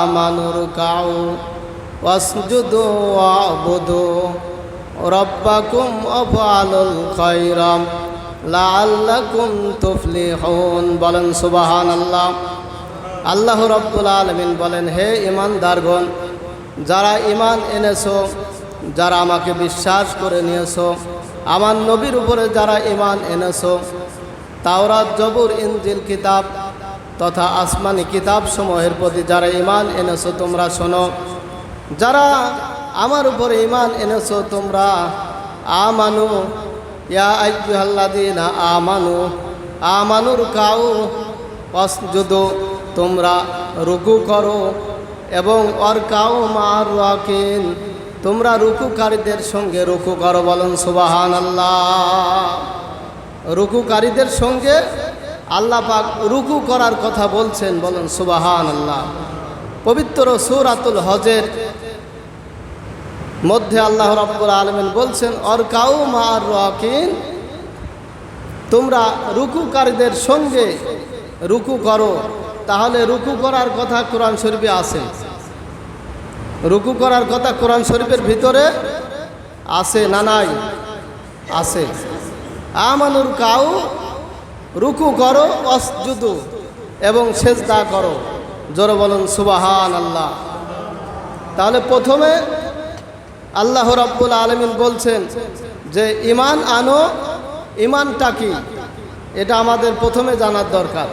Amanur cow, ওয়াসজুদু ওয়াবুদু রব্বাকুম ওয়াফআলুল খায়রা, লাআল্লাকুম তুফলিহুন। বলেন সুবহানাল্লাহ। আল্লাহ আল্লাহ রব্বুল আলমিন বলেন, হে ইমান ইমানদারগণ যারা ইমান এনেছো, যারা আমাকে বিশ্বাস করে নিয়েছো, আমার নবীর উপরে যারা ইমান এনেছো, তাওরাত, জবুর, ইনজিল, কিতাব তথা আসমানি কিতাব সমূহের প্রতি যারা ইমান এনেছো, তোমরা শোনো। যারা আমার উপরে ইমান এনেছো, তোমরা আমানু। ইয়া আইয়ুহাল্লাযীনা আমানু, আমানুর কাউ অসজুদু তোমরা রুকু করো। এবং অর কাউ মার রাকিন তোমরা রুকুকারীদের সঙ্গে রুকু করো, বলেন সুবাহান আল্লাহ রুকুকারীদের সঙ্গে আল্লাহ পাক রুকু করার কথা বলছেন, বলেন সুবাহান আল্লাহ পবিত্র সুরাতুল হজের মধ্যে আল্লাহ রব্বুল আলমিন বলছেন, অর কাউ মার রাকিন, তোমরা রুকুকারীদের সঙ্গে রুকু করো। তাহলে রুকু করার কথা কোরআন শরীফে আছে। রুকু করার কথা কোরআন শরীফের ভিতরে আছে না নাই? আছে। আমানুর কাউ রুকু করো অসজুদু এবং সেজদা করো। জোরে বলুন সুবাহান আল্লাহ তাহলে প্রথমে আল্লাহ রাব্বুল আলমিন বলছেন যে ইমান আনো ইমানটা কি? এটা আমাদের প্রথমে জানার দরকার।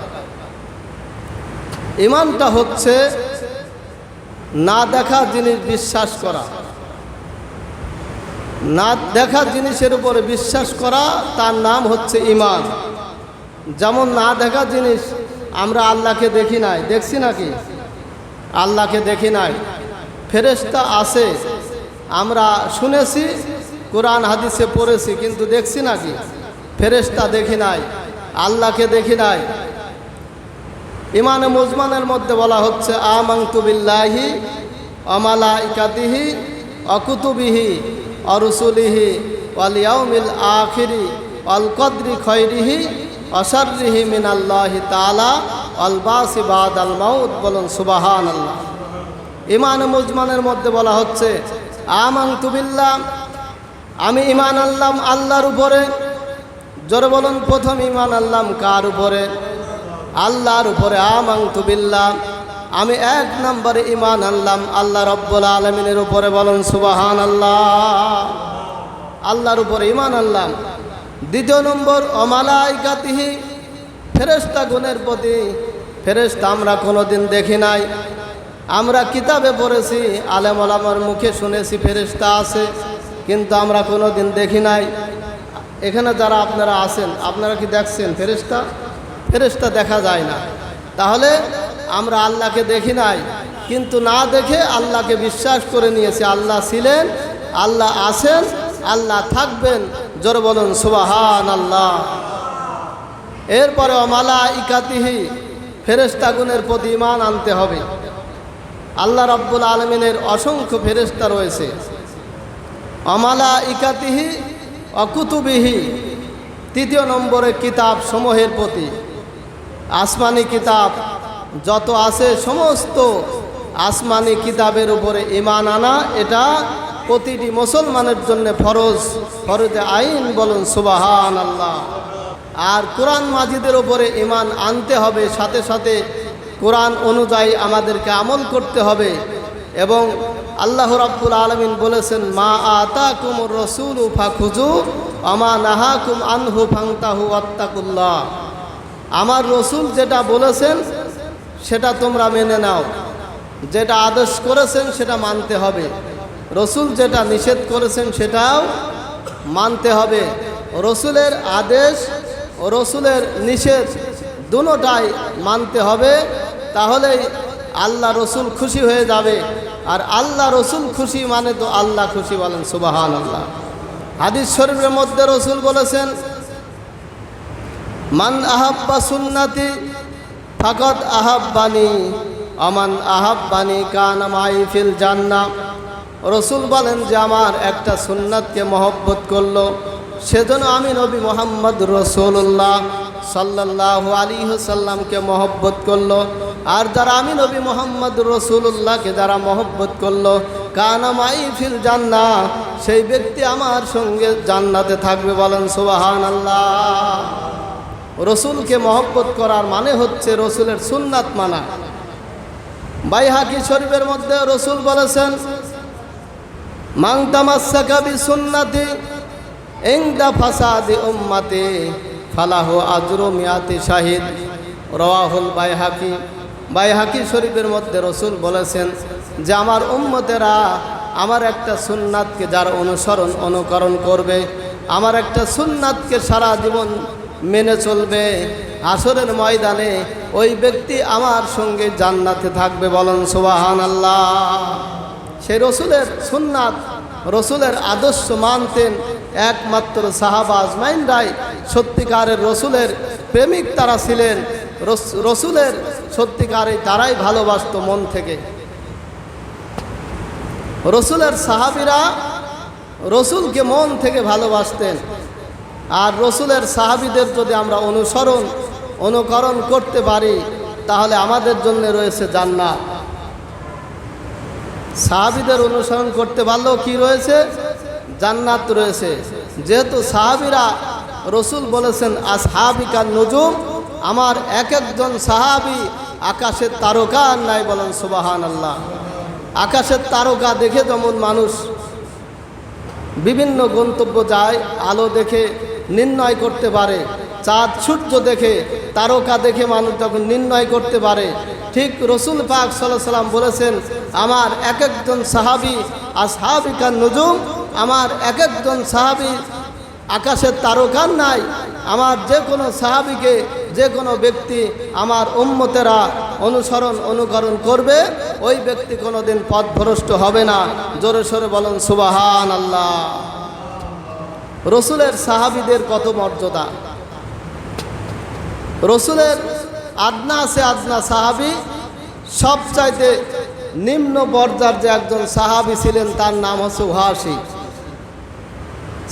ইমানটা হচ্ছে না দেখা জিনিস বিশ্বাস করা। না দেখা জিনিসের উপরে বিশ্বাস করা, তার নাম হচ্ছে ইমান যেমন না দেখা জিনিস, আমরা আল্লাহকে দেখি নাই। দেখছি নাকি? আল্লাহকে দেখি নাই। ফেরেশতা আছে। আমরা শুনেছি, কোরআন হাদিসে পড়েছি, কিন্তু দেখছি নাকি? ফেরেশতা দেখি নাই, আল্লাহকে দেখি নাই। ইমানে মুজমানের মধ্যে বলা হচ্ছে আমাংতুবিল্লাহি অমালা ইকাতিহি অকুতুবিহি অরুসুলিহি ওয়ালিয়াউমিল আখিরি অল কদ্রি অসারিহি মিনাল্লাহি তালা অলবাসি বাদ আল বলুন সুবাহান আল্লাহ ইমান মুজমানের মধ্যে বলা হচ্ছে আমাংতুবিল্লাহ আমি ইমান আল্লাম আল্লাহর উপরে। জোরে বলুন, প্রথম ইমান আল্লাম কার উপরে? আল্লাহর উপরে আমাংতুবিল্লাহ আমি এক নম্বরে ইমান আনলাম আল্লাহ রব্বুল আলমিনের উপরে বলুন সুবাহান আল্লাহ আল্লাহর উপরে ইমান আনলাম। দ্বিতীয় নম্বর, অমালাইকাতিহি ফেরেস্তা গুণের প্রতি। ফেরেস্তা আমরা কোনোদিন দেখি নাই। আমরা কিতাবে পড়েছি আলেম আলামার মুখে শুনেছি ফেরেস্তা আছে, কিন্তু আমরা কোনোদিন দেখি নাই। এখানে যারা আপনারা আছেন, আপনারা কি দেখছেন ফেরেস্তা ফেরেস্তা দেখা যায় না। তাহলে আমরা আল্লাহকে দেখি নাই, কিন্তু না দেখে আল্লাহকে বিশ্বাস করে নিয়েছি। আল্লাহ ছিলেন, আল্লাহ আছেন, আল্লাহ থাকবেন। জোর বলুন সুবাহান আল্লাহ এরপরে অমালা ইকাতিহি ফেরেস্তাগুনের প্রতি ইমান আনতে হবে। আল্লাহ রব্বুল আলমিনের অসংখ্য ফেরেস্তা রয়েছে। অমালা ইকাতিহি অকুতুবিহি তৃতীয় নম্বরে কিতাব সমূহের প্রতি। আসমানি কিতাব, যত আছে সমস্ত আসমানি কিতাবের উপরে ইমান আনা, এটা প্রতিটি মুসলমানের জন্য ফরজ, ফরজে আইন বলুন সুবাহান আল্লাহ আর কোরআন মাজিদের ওপরে ইমান আনতে হবে, সাথে সাথে কোরআন অনুযায়ী আমাদেরকে আমল করতে হবে। এবং আল্লাহ রাব্বুল আলমিন বলেছেন, মা আতা কুমুর রসুল উফা খুজু আমা নাহা কুম আনহু ফাংতাহু আত্তাকুল্লাহ আমার রসুল যেটা বলেছেন, সেটা তোমরা মেনে নাও। যেটা আদেশ করেছেন, সেটা মানতে হবে। রসুল যেটা নিষেধ করেছেন সেটাও মানতে হবে। রসুলের আদেশ রসুলের নিষেধ দুটাই মানতে হবে, তাহলেই আল্লাহ রসুল খুশি হয়ে যাবে। আর আল্লাহ রসুল খুশি মানে তো আল্লাহ খুশি বলেন সুবাহান আল্লাহ হাদিস শরীফের মধ্যে রসুল বলেছেন, মান আহাব্বা সুন্নাতি ফাকত আহাব্বানি অমান আহাব্বানি কান মাই ফিল জান্না রসুল বলেন যে আমার একটা সুন্নাতকে মহব্বত করল। সেজন্য আমি নবী মোহাম্মদ রসুল্লাহ সাল্লাহ আলী সাল্লামকে মহব্বত করল। আর যারা আমি নবী মোহাম্মদ রসুল্লাহকে যারা মহব্বত করল কানামাই ফিল জান্না সেই ব্যক্তি আমার সঙ্গে জান্নাতে থাকবে বলেন সুবাহান আল্লাহ রসুলকে মহব্বত করার মানে হচ্ছে রসুলের সুন্নাত মানা। বাইহাকি শরীফের মধ্যে রসুল বলেছেন মাং তামাসাকাবি সুন্নাতি ইংদা ফাসাদি উম্মাতে ফালাহু আজরু মিয়াতি শাহিদ। রওয়াহুল বাইহাকি। বাইহাকি শরীফের মধ্যে রসুল বলেছেন যে, আমার উম্মতেরা আমার একটা সুন্নাতকে যার অনুসরণ অনুকরণ করবে, আমার একটা সুন্নাতকে সারা জীবন মেনে চলবে। আসরের ময়দানে ওই ব্যক্তি আমার সঙ্গে জান্নাতে থাকবে। বলেন সুবাহান আল্লাহ সেই রসুলের সুন্নাত, রসুলের আদর্শ মানতেন একমাত্র সাহাবা আজমাইন রায়। সত্যিকারের রসুলের প্রেমিক তারা ছিলেন। রসুলের সত্যিকারে তারাই ভালোবাসত মন থেকে। রসুলের সাহাবিরা রসুলকে মন থেকে ভালোবাসতেন। আর রসুলের সাহাবিদের যদি আমরা অনুসরণ, অনুকরণ করতে পারি, তাহলে আমাদের জন্য রয়েছে জান্নাত। সাহাবিদের অনুসরণ করতে পারলেও কি রয়েছে? জান্নাত রয়েছে। যেহেতু সাহাবিরা রসুল বলেছেন, আসহাবিকা নজুম আমার এক একজন সাহাবি আকাশের তারকা আর নাই বলেন সুবাহান আল্লাহ আকাশের তারকা দেখে যেমন মানুষ বিভিন্ন গন্তব্য যায়, আলো দেখে, নির্ণয় করতে পারে। চাঁদ, সূর্য দেখে, তারকা দেখে মানুষ যখন নির্ণয় করতে পারে ঠিক রসুল পাক সাল্লাহ সাল্লাম বলেছেন, আমার এক একজন সাহাবি আর সাহাবিকার নজুম, আমার এক একজন সাহাবি আকাশের তারকার নাই, আমার যে কোনো সাহাবিকে যে কোনো ব্যক্তি আমার উম্মতেরা অনুসরণ অনুকরণ করবে, ওই ব্যক্তি কোনোদিন পথভ্রষ্ট হবে না। জোরে সোরে বলেন সুবাহান আল্লাহ রসুলের সাহাবিদের কত মর্যাদা? রসুলের আদনা আছে আদনা সাহাবি, সবচাইতে নিম্ন পর্যার যে একজন সাহাবি ছিলেন তার নাম হচ্ছে উহাসি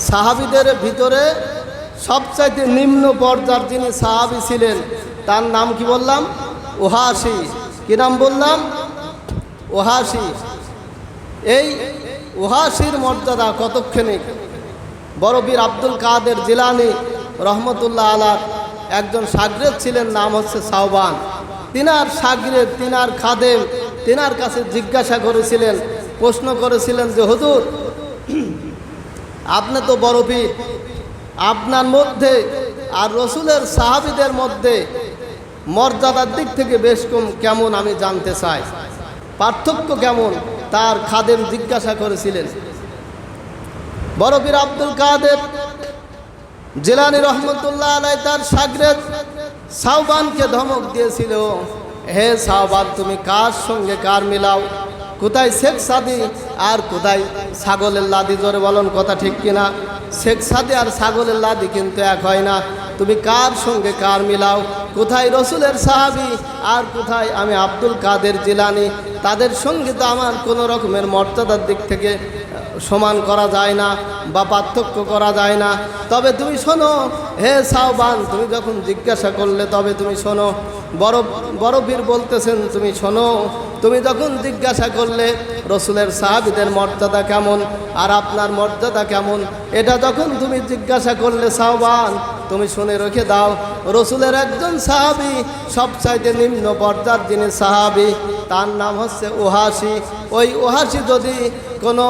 সাহাবিদের ভিতরে সবচাইতে নিম্ন পর্যার যিনি সাহাবি ছিলেন, তার নাম কি বললাম? ওহাসি কি নাম বললাম? ওহাসি এই ওহাসির মর্যাদা কতক্ষণিক? বড়বীর আব্দুল কাদের জিলানি রহমতুল্লাহ আলার একজন সাগরেদ ছিলেন নাম হচ্ছে সাহবান তিনার সাগরেদ তিনার খাদেম তিনার কাছে জিজ্ঞাসা করেছিলেন, প্রশ্ন করেছিলেন যে, হুজুর, আপনি তো বড়বীর আপনার মধ্যে আর রসুলের সাহাবিদের মধ্যে মর্যাদার দিক থেকে বেশ কম, কেমন আমি জানতে চাই। পার্থক্য কেমন? তার খাদেম জিজ্ঞাসা করেছিলেন। বড়বীর আব্দুল কাদের জেলানি রহমতুল্লাহ আলাই তার সাগরেদ সাহবানকে ধমক দিয়েছিল, হে সাহবান তুমি কার সঙ্গে কার মিলাও? কোথায় শেখ সাদি আর কোথায় ছাগলের লাদি? জোরে বলুন, কথা ঠিক কিনা? শেখ সাদি আর ছাগলের লাদি কিন্তু এক হয় না। তুমি কার সঙ্গে কার মিলাও? কোথায় রসুলের সাহাবি আর কোথায় আমি আব্দুল কাদের জিলানি? তাদের সঙ্গে তো আমার কোনো রকমের মর্যাদার দিক থেকে সমান করা যায় না বা পার্থক্য করা যায় না। তবে তুমি শোনো, হে সাহবান তুমি যখন জিজ্ঞাসা করলে তবে তুমি শোনো। বড় বড় বীর বলতেছেন, তুমি শোনো, তুমি যখন জিজ্ঞাসা করলে, রসুলের সাহাবিদের মর্যাদা কেমন আর আপনার মর্যাদা কেমন? এটা যখন তুমি জিজ্ঞাসা করলে সাহবান তুমি শুনে রেখে দাও, রসুলের একজন সাহাবি সবচাইতে নিম্ন পর্যার যিনি সাহাবি, তার নাম হচ্ছে ওহাসি ওই ওহাসি যদি কোনো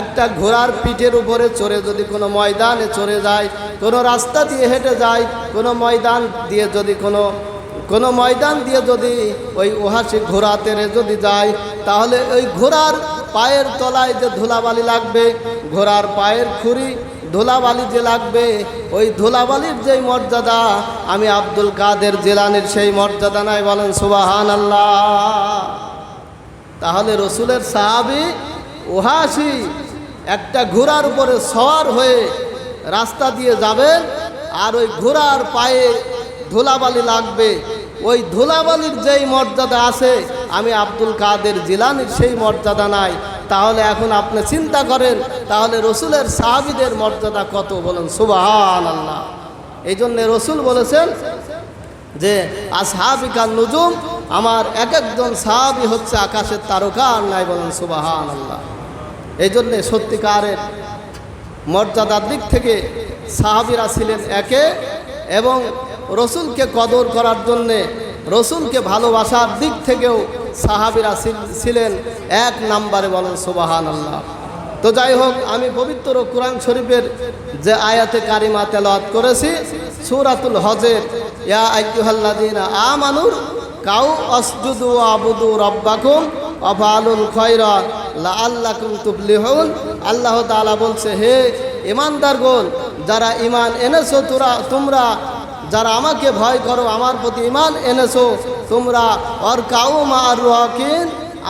একটা ঘোড়ার পিঠের উপরে চড়ে যদি কোনো ময়দানে চড়ে যায়, কোনো রাস্তা দিয়ে হেঁটে যায়, কোনো ময়দান দিয়ে যদি কোনো কোনো ময়দান দিয়ে যদি ওই ওহাসি ঘোড়া তেরে যদি যায়, তাহলে ওই ঘোড়ার পায়ের তলায় যে ধুলাবালি লাগবে, ঘোড়ার পায়ের খুরি ধুলাবালি যে লাগবে, ওই ধুলাবালির যেই মর্যাদা, আমি আব্দুল কাদের জেলানির সেই মর্যাদা নাই বলেন সুবাহান আল্লাহ তাহলে রসুলের সাহাবি ওহাসি একটা ঘোড়ার উপরে সওয়ার হয়ে রাস্তা দিয়ে যাবেন আর ওই ঘোড়ার পায়ে ধুলাবালি লাগবে। ওই ধুলাবালির যেই মর্যাদা আছে, আমি আব্দুল কাদের জিলানির সেই মর্যাদা নাই। তাহলে এখন আপনি চিন্তা করেন, তাহলে রসুলের সাহাবিদের মর্যাদা কত বলেন? সুবাহান আল্লাহ এই জন্যে রসুল বলেছেন যে আসহাবিকা নুজুম আমার এক একজন সাহাবি হচ্ছে আকাশের তারকা আর নাই বলেন সুবাহান আল্লাহ এই জন্যে সত্যিকারের মর্যাদার দিক থেকে সাহাবিরা ছিলেন একে এবং রসুলকে কদর করার জন্যে, রসুলকে ভালোবাসার দিক থেকেও সাহাবিরা ছিলেন এক নাম্বারে বলেন সুবাহান আল্লাহ তো যাই হোক, আমি পবিত্র কোরআন শরীফের যে আয়াতে কারিমা তেলাওয়াত করেছি, সূরাতুল হজের, ইয়া আইয়ুহাল্লাযীনা আমানুর কাউ অসজুদু আবুদু রব্বাকুম অফালুল খয়রা লাআল্লাকুম তুফলিহুন। আল্লাহ তাআলা বলছে, হে গোল, যারা ইমান এনেছো তোরা, তোমরা যারা আমাকে ভয় করো, আমার প্রতি ইমান এনেছো, তোমরা অর কাউ মা আর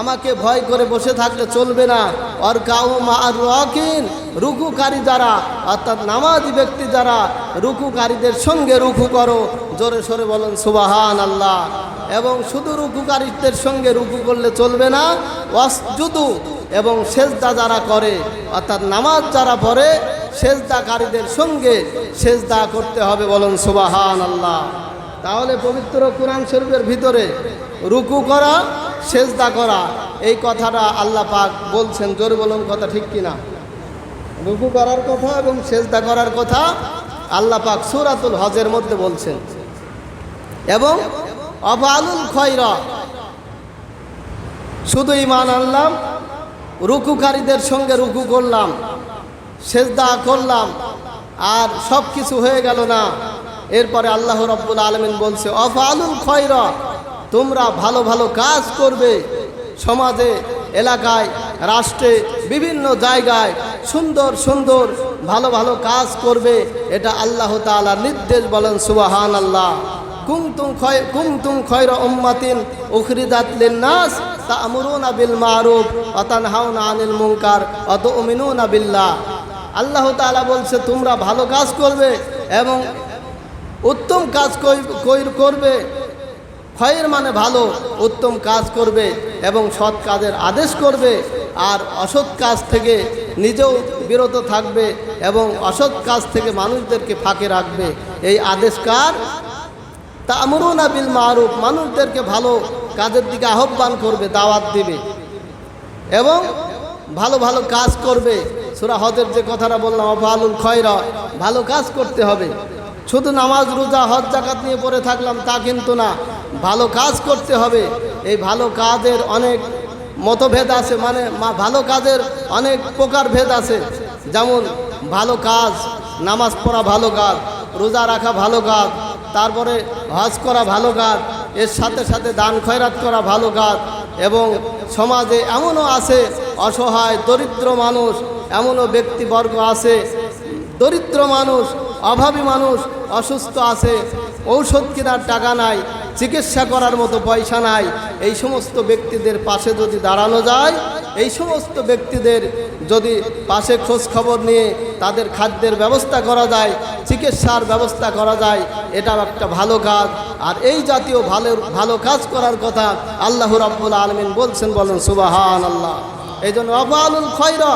আমাকে ভয় করে বসে থাকলে চলবে না। অর কাউ মা রকিন রুকুকারী যারা, অর্থাৎ নামাজি ব্যক্তি যারা, রুকুকারীদের সঙ্গে রুকু করো। জোরে সোরে বলেন সুবাহান আল্লাহ এবং শুধু রুকুকারীদের সঙ্গে রুকু করলে চলবে না, ওয়াসজুদু, এবং সেজদা যারা করে, অর্থাৎ নামাজ যারা পড়ে, সেজদাকারীদের সঙ্গে সেজদা করতে হবে বলুন সুবাহান আল্লাহ তাহলে পবিত্র কোরআন শরীফের ভিতরে রুকু করা সেজদা করা, এই কথাটা আল্লাহ পাক বলছেন, জোরে বলুন কথা ঠিক কিনা? রুকু করার কথা এবং সেজদা করার কথা আল্লাহ পাক সুরাতুল হজের মধ্যে বলছেন। এবং অবালুল খয়রা, শুধু ইমান আনলাম, রুকুকারীদের সঙ্গে রুকু করলাম, সেজদা করলাম, আর সব কিছু হয়ে গেল না। এরপরে আল্লাহ রব্বুল আলমিন বলছে অফালুল খয়রা তোমরা ভালো ভালো কাজ করবে। সমাজে, এলাকায়, রাষ্ট্রে, বিভিন্ন জায়গায় সুন্দর সুন্দর ভালো ভালো কাজ করবে, এটা আল্লাহ তাআলার নির্দেশ বলেন সুবাহান আল্লাহ কুমতুম খয় কুমতুম খয়রা উম্মাতিন উখরিদাত লিন্নাস তা'মুরুনা বিল মারুফ ওয়া তানহাউনা আনিল মুনকার ওয়া তু'মিনুনা বিল্লাহ। আল্লাহ তাআলা বলছে, তোমরা ভালো কাজ করবে এবং উত্তম কাজ করবে। খয়ের মানে ভালো, উত্তম কাজ করবে এবং সৎ কাজের আদেশ করবে আর অসৎ কাজ থেকে নিজেও বিরত থাকবে এবং অসৎ কাজ থেকে মানুষদেরকে ফাঁকে রাখবে। এই আদেশ কার তা আমরুনা বিল মারুফ, মানুষদেরকে ভালো কাজের দিকে আহ্বান করবে, দাওয়াত দিবে এবং ভালো ভালো কাজ করবে। সুরা হজের যে কথাটা বললাম অফালুল খয়রা, ভালো কাজ করতে হবে। শুধু নামাজ, রোজা, হজ জাকাত নিয়ে পড়ে থাকলাম তা কিন্তু না। ভালো কাজ করতে হবে। এই ভালো কাজের অনেক মতভেদ আছে মানে ভালো কাজের অনেক প্রকার ভেদ আছে। যেমন ভালো কাজ, নামাজ পড়া ভালো কাজ, রোজা রাখা ভালো কাজ, তারপরে হজ করা ভালো কাজ, এর সাথে সাথে দান খয়রাত করা ভালো কাজ এবং সমাজে এমনও আছে, অসহায়, দরিদ্র মানুষ, এমনও ব্যক্তিবর্গ আছে, দরিদ্র মানুষ, অভাবী মানুষ, অসুস্থ আছে, ঔষধ কেনার টাকা নাই চিকিৎসা করার মতো পয়সা নাই। এই সমস্ত ব্যক্তিদের পাশে যদি দাঁড়ানো যায়, এই সমস্ত ব্যক্তিদের যদি পাশে খোঁজ খবর নিয়ে তাদের খাদ্যের ব্যবস্থা করা যায়, চিকিৎসার ব্যবস্থা করা যায়, এটাও একটা ভালো কাজ। আর এই জাতীয় ভালো ভালো কাজ করার কথা আল্লাহ রাব্বুল আলমিন বলছেন, বলেন সুবাহান আল্লাহ এই জন্য অবালুল খয়রা,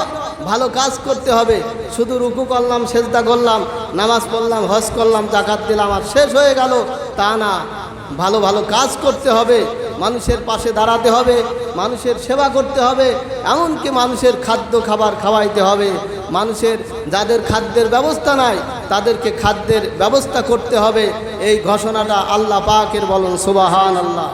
ভালো কাজ করতে হবে। শুধু রুকু করলাম, সেজদা করলাম, নামাজ পড়লাম, হজ করলাম জাকাত দিলাম, আর শেষ হয়ে গেল। তা না। ভালো ভালো কাজ করতে হবে, মানুষের পাশে দাঁড়াতে হবে, মানুষের সেবা করতে হবে, এমনকি মানুষের খাদ্য খাবার খাওয়াইতে হবে। মানুষের যাদের খাদ্যের ব্যবস্থা নাই, তাদেরকে খাদ্যের ব্যবস্থা করতে হবে। এই ঘোষণাটা আল্লাহ পাকের বলুন সুবাহান আল্লাহ